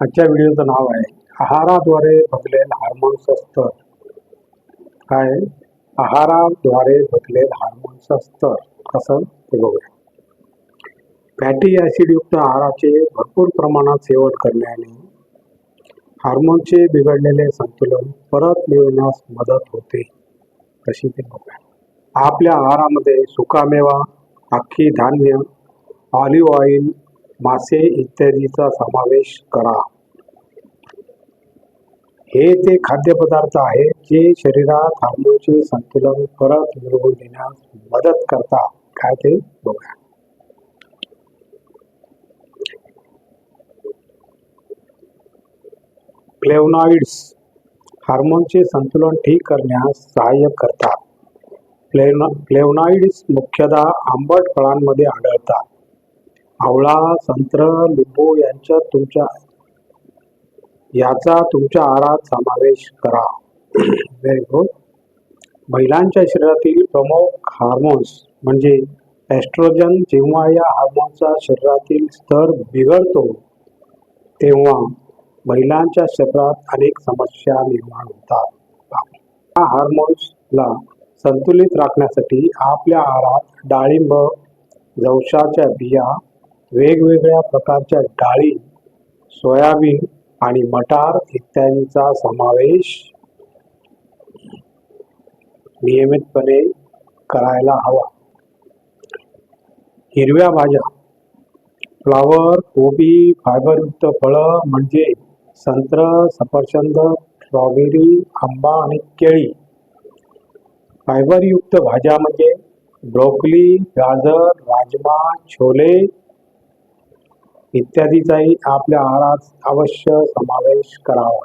आजच्या व्हिडिओचं नाव आहे आहाराद्वारे बदलेल हार्मोन्स स्तर काय? आहाराद्वारे बदलेल हार्मोन्स स्तर कसं ते बघूया. फॅटी ॲसिडयुक्त आहाराचे भरपूर प्रमाणात सेवन करण्याने हार्मोनचे बिघडलेले संतुलन परत मिळवण्यास मदत होते. कशी ते बघूया. आपल्या आहारामध्ये सुकामेवा अख्खी धान्य ऑलिव्ह ऑइल मासे इत्यादीचा समावेश करा. हे ते खाद्यपदार्थ आहेत जे शरीरात हार्मोनचे संतुलन परत मिळवून देण्यास मदत करतात काय ते बघा. फ्लेवनॉइड्स हार्मोनचे संतुलन ठीक करण्यास सहाय्य करतात. फ्लेवनो फ्लेवनॉइड्स मुख्यतः आंबट फळांमध्ये आढळतात. आवळा संत्र लिंबू यांच्या तुमच्या याचा तुमच्या आहारात समावेश करा. व्हेरी गुड महिलांच्या शरीरातील प्रमुख हार्मोन्स म्हणजे एस्ट्रोजन जेव्हा या हार्मोनचा शरीरातील स्तर बिघडतो तेव्हा महिलांच्या शरीरात अनेक समस्या निर्माण होतात. या हार्मोन्सला संतुलित राखण्यासाठी आपल्या आहारात डाळिंब जवसाच्या बिया वेगवेगळ्या प्रकारच्या डाळी सोयाबीन आणि मटार इत्यादींचा समावेश नियमितपणे करायला हवा. हिरव्या भाज्या फ्लावर कोबी फायबरयुक्त फळं म्हणजे संत्र सफरचंद स्ट्रॉबेरी आंबा आणि केळी. फायबरयुक्त भाज्या म्हणजे ब्रोकली गाजर राजमा छोले इत्यादीचाही आपल्या आहारात अवश्य समावेश करावा.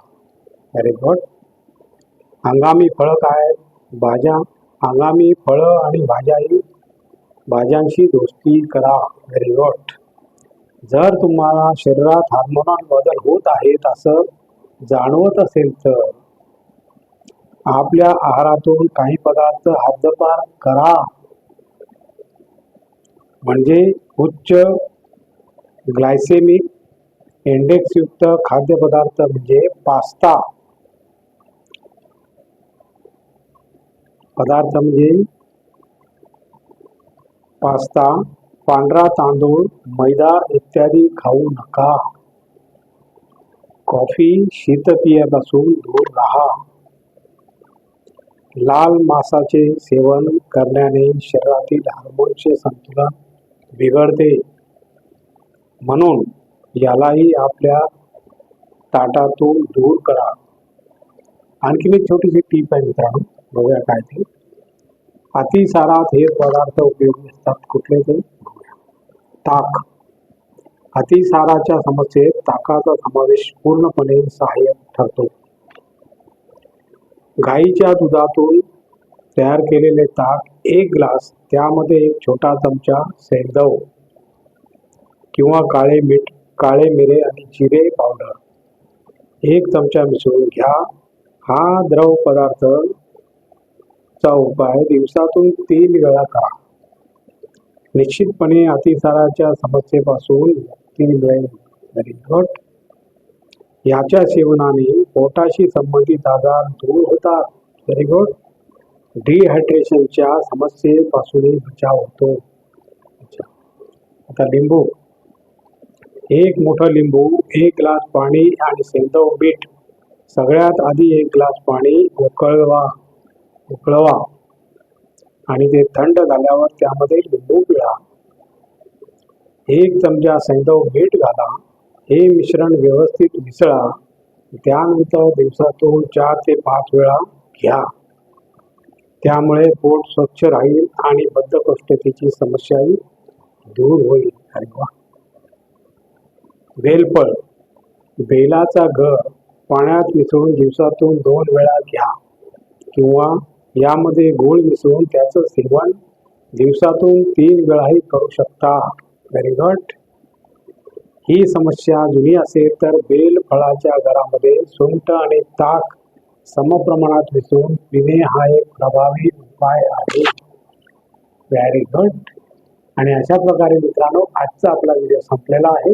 व्हेरी गुड हंगामी फळं काय? भाज्या. हंगामी फळं आणि भाज्याही. भाज्यांशी दोस्ती करा. व्हेरी गुड जर तुम्हाला शरीरात हार्मोनल बदल होत आहेत असं जाणवत असेल तर आपल्या आहारातून काही पदार्थ हद्दपार करा. म्हणजे उच्च ग्लायसेमिक इंडेक्सयुक्त खाद्यपदार्थ म्हणजे पास्ता. पदार्थ म्हणजे पास्ता पांढरा तांदूळ मैदा इत्यादी खाऊ नका. कॉफी शीतपेयापासून दूर राहा. लाल मांसाचे सेवन करण्याने शरीरातील हार्मोनचे संतुलन बिघडते. म्हणून यालाही आपल्या ताटातून दूर करा. आणखीन एक छोटीशी टीप आहे मित्रांनो बघूया काय ते. अतिसारात हे पदार्थ उपयोगी असतात कुठले ते ताक. अतिसाराच्या समस्येत ताकाचा समावेश पूर्णपणे सहाय्यक ठरतो. गाईच्या दुधातून तयार केलेले ताक एक ग्लास त्यामध्ये एक छोटा चमचा सेंदव किंवा काळे मीठ काळे मिरे आणि जिरे पावडर. एक चमचा मिसळून घ्या. हा द्रव पदार्थ चा उपाय दिवसातून तीन वेळा करा. निश्चितपणे अतिसाराच्या समस्येपासून मुक्ती मिळेल. व्हेरी याच्या सेवनाने पोटाशी संबंधित आजार दूर होतात. व्हेरी गुड डिहायड्रेशनच्या समस्येपासूनही बचाव होतो. आता लिंबू. एक मोठं लिंबू एक ग्लास पाणी आणि सेंदव बीट. सगळ्यात आधी एक ग्लास पाणी उकळवा उकळवा. आणि ते थंड झाल्यावर त्यामध्ये लिंबू पिळा. एक चमचा सैंदव बीट घाला. हे मिश्रण व्यवस्थित मिसळा. त्यानंतर दिवसातून चार ते पाच वेळा घ्या. त्यामुळे पोट स्वच्छ राहील आणि बद्धकोष्ठतेची समस्याही दूर होईल. अरे वा. बेलपळ बेलाचा घर पाण्यात मिसळून दिवसातून दोन वेळा घ्या. किंवा यामध्ये गूळ मिसळून त्याचं सेवन दिवसातून तीन वेळाही करू शकता. व्हेरी गुड ही समस्या जुनी असेल तर बेल फळाच्या घरामध्ये सुंट आणि ताक समप्रमाणात मिसळून पिणे हा एक प्रभावी उपाय आहे. व्हेरी गुड आणि अशा प्रकारे मित्रांनो आजचा आपला व्हिडिओ संपलेला आहे.